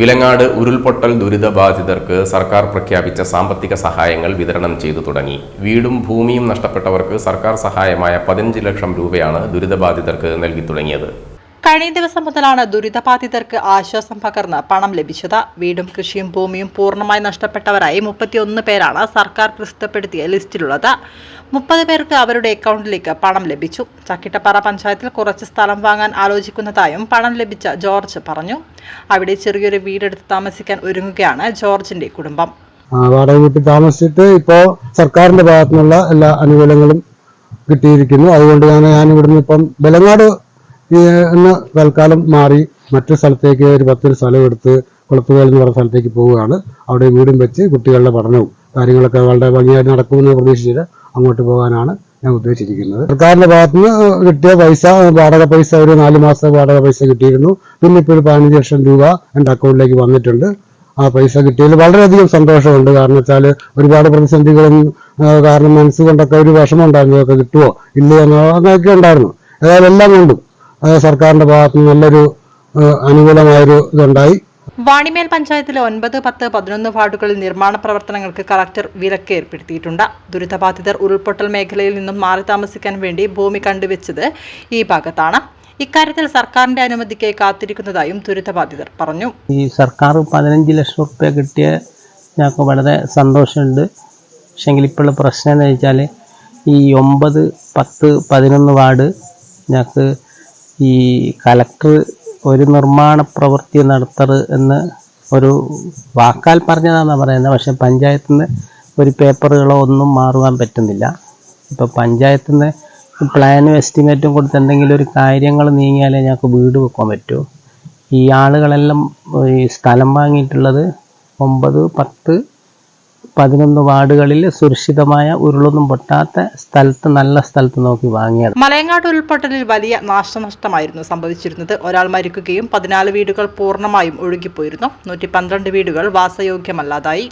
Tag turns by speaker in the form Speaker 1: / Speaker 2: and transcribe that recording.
Speaker 1: വിലങ്ങാട് ഉരുൾപൊട്ടൽ ദുരിതബാധിതർക്ക് സർക്കാർ പ്രഖ്യാപിച്ച സാമ്പത്തിക സഹായങ്ങൾ വിതരണം ചെയ്തു തുടങ്ങി. വീടും ഭൂമിയും നഷ്ടപ്പെട്ടവർക്ക് സർക്കാർ സഹായമായ പതിനഞ്ച് ലക്ഷം രൂപയാണ് ദുരിതബാധിതർക്ക് നൽകി തുടങ്ങിയത്.
Speaker 2: കഴിഞ്ഞ ദിവസം മുതലാണ് ദുരിതബാധിതർക്ക് ആശ്വാസം പകർന്ന് പണം ലഭിച്ചത്. വീടും കൃഷിയും ഭൂമിയും പൂർണമായി നഷ്ടപ്പെട്ടവരായി മുപ്പത്തിയൊന്ന് പേരാണ് സർക്കാർ പ്രസിദ്ധപ്പെടുത്തിയ ലിസ്റ്റിലുള്ളത്. മുപ്പത് പേർക്ക് അവരുടെ അക്കൗണ്ടിലേക്ക് പണം ലഭിച്ചു. ചക്കിട്ടപ്പാറ പഞ്ചായത്തിൽ കുറച്ച് സ്ഥലം വാങ്ങാൻ ആലോചിക്കുന്നതായും പണം ലഭിച്ച ജോർജ് പറഞ്ഞു. അവിടെ ചെറിയൊരു വീടെടുത്ത് താമസിക്കാൻ ഒരുങ്ങുകയാണ് ജോർജിന്റെ കുടുംബം.
Speaker 3: വാടക വീട്ടിൽ താമസിച്ചിട്ട് ഇപ്പോ സർക്കാരിന്റെ ഭാഗത്തുനിന്നുള്ള എല്ലാ അനുകൂലങ്ങളും കിട്ടിയിരിക്കുന്നു. അതുകൊണ്ട് ഞാൻ ഞാൻ ഇവിടുന്ന് ഇപ്പം ബലങ്ങാട് എന്ന് തൽക്കാലം മാറി മറ്റു സ്ഥലത്തേക്ക് ഒരു പത്തൊരു സ്ഥലം എടുത്ത് കുളത്തുവേൽ എന്ന് പറഞ്ഞ സ്ഥലത്തേക്ക് പോവുകയാണ്. അവിടെ വീടും വെച്ച് കുട്ടികളുടെ പഠനവും കാര്യങ്ങളൊക്കെ വളരെ ഭംഗിയായിട്ട് നടക്കുമെന്ന് പ്രതീക്ഷിച്ചിട്ട് അങ്ങോട്ട് പോകാനാണ് ഞാൻ ഉദ്ദേശിച്ചിരിക്കുന്നത്. സർക്കാരിന്റെ ഭാഗത്തുനിന്ന് കിട്ടിയ പൈസ വാടക പൈസ ഒരു നാല് മാസത്തെ വാടക പൈസ കിട്ടിയിരുന്നു. പിന്നെ ഇപ്പോൾ ഒരു പതിനഞ്ച് ലക്ഷം രൂപ എന്റെ അക്കൗണ്ടിലേക്ക് വന്നിട്ടുണ്ട്. ആ പൈസ കിട്ടിയതിൽ വളരെയധികം സന്തോഷമുണ്ട്. കാരണം വെച്ചാൽ ഒരുപാട് പ്രതിസന്ധികളും കാരണം മനസ്സുകൊണ്ടൊക്കെ ഒരു വിഷമം ഉണ്ടായിരുന്നു ഇതൊക്കെ കിട്ടുമോ ഇല്ലയോ എന്നൊക്കെ ഉണ്ടായിരുന്നു. ഏതായാലും എല്ലാം കൊണ്ടും. സർക്കാരിന്റെ ഭാഗത്ത് നിന്ന് നല്ലൊരു അനുകൂലമായൊരു ഇതുണ്ടായി.
Speaker 2: വാണിമേൽ പഞ്ചായത്തിലെ ഒൻപത് പത്ത് പതിനൊന്ന് വാർഡുകളിൽ നിർമ്മാണ പ്രവർത്തനങ്ങൾക്ക് കളക്ടർ വിലക്ക് ഏർപ്പെടുത്തിയിട്ടുണ്ട് ദുരിതബാധിതർ ഉരുൾപൊട്ടൽ മേഖലയിൽ നിന്നും മാറി താമസിക്കാൻ വേണ്ടി ഭൂമി കണ്ടുവച്ചത് ഈ ഭാഗത്താണ്. ഇക്കാര്യത്തിൽ സർക്കാരിന്റെ അനുമതിക്ക് കാത്തിരിക്കുന്നതായും ദുരിതബാധിതർ പറഞ്ഞു.
Speaker 4: ഈ സർക്കാർ പതിനഞ്ച് ലക്ഷം റുപ്യ കിട്ടിയ ഞങ്ങൾക്ക് വളരെ സന്തോഷമുണ്ട്. പക്ഷെങ്കിൽ ഇപ്പോഴുള്ള പ്രശ്നം എന്ന് വെച്ചാൽ ഈ ഒമ്പത് പത്ത് പതിനൊന്ന് വാർഡ് ഞങ്ങൾക്ക് ഈ കലക്ടർ ഒരു നിർമ്മാണ പ്രവൃത്തി നടത്തറ് എന്ന് ഒരു വാക്കാൽ പറഞ്ഞതാണെന്നാണ് പറയുന്നത് പക്ഷേ പഞ്ചായത്തിൽ നിന്ന് ഒരു പേപ്പറുകളോ ഒന്നും മാറുവാൻ പറ്റുന്നില്ല. ഇപ്പോൾ പഞ്ചായത്തിൽ നിന്ന് പ്ലാനും എസ്റ്റിമേറ്റും കൊടുത്ത് എന്തെങ്കിലും ഒരു കാര്യങ്ങൾ നീങ്ങിയാലേ ഞങ്ങൾക്ക് വീട് വെക്കാൻ പറ്റൂ. ഈ ആളുകളെല്ലാം ഈ സ്ഥലം വാങ്ങിയിട്ടുള്ളത് ഒമ്പത് പത്ത് പതിനൊന്ന് വാർഡുകളിൽ സുരക്ഷിതമായ ഉരുളൊന്നും പൊട്ടാത്ത സ്ഥലത്ത് നല്ല സ്ഥലത്ത് നോക്കി വാങ്ങിയത്
Speaker 2: മലയങ്ങാട് ഉരുൾപൊട്ടലിൽ വലിയ നാശനഷ്ടമായിരുന്നു സംഭവിച്ചിരുന്നത്. ഒരാൾ മരിക്കുകയും പതിനാല് വീടുകൾ പൂർണമായും ഒഴുകിപ്പോയിരുന്നു. നൂറ്റി വീടുകൾ വാസയോഗ്യമല്ലാതായി.